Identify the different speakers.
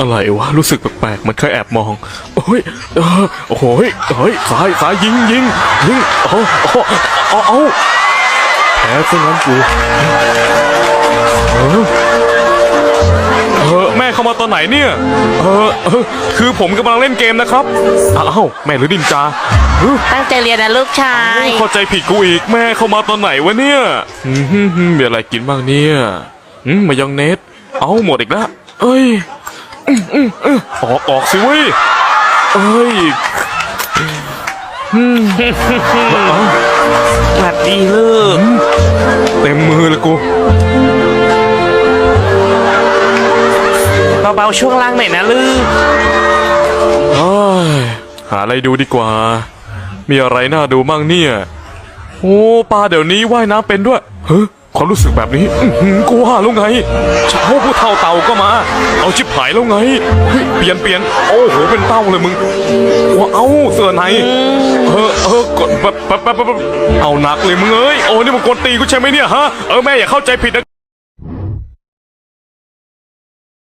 Speaker 1: อะไรวะรู้สึกแปลกๆมันเคยแอบมองโอ้ยเออโอ้โหเฮ้ยเฮ้ยซ้ายซ้ายยิงยิงยิงโอ้โอ้เอาเอาแพ้ซะงั้นกูเออเออแม่เข้ามาตอนไหนเนี่ยเออเออคือผมกำลังเล่นเกมนะครับอ้าวแม่หรือดินจาเออ
Speaker 2: ตั้งใจเรียนนะลูกชาย
Speaker 1: เข้าใจผิดกูอีกแม่เข้ามาตอนไหนวะเนี่ยอืมฮึ่มฮึ่มมีอะไรกินบ้างเนี่ยอืมมายองเนส เอาหมดอีกแล้วเอ้ย ออกออกสิเว้ยเอ้ยอืมเอา
Speaker 2: สวัสดีเลูก
Speaker 1: เต็มมือเลยกู
Speaker 2: เบาๆช่วงล่างหน่อยนะลูก
Speaker 1: เอ้ยหาอะไรดูดีกว่า มีอะไรน่าดูมั่งเนี่ย โอ้ปลาเดี๋ยวนี้ว่ายน้ำเป็นด้วยเฮ้ย ความรู้สึกแบบนี้อื้อหือกูว่าแล้วไงเช้าผู้เท่าเต่าก็มา เอาชิบหายแล้วไงเฮ้ยเปลี่ยนเปลี่ยนโอ้โหเป็นเต้าเลยมึงว้าเอาเสื้อในเออเออกดแบบแบบแบบแบบเอาหนักเลยมึงเอ้ยโอ้นี่มึงกวนตีกูใช่ไหมเนี่ยฮะเออแม่อย่าเข้าใจผิดนะ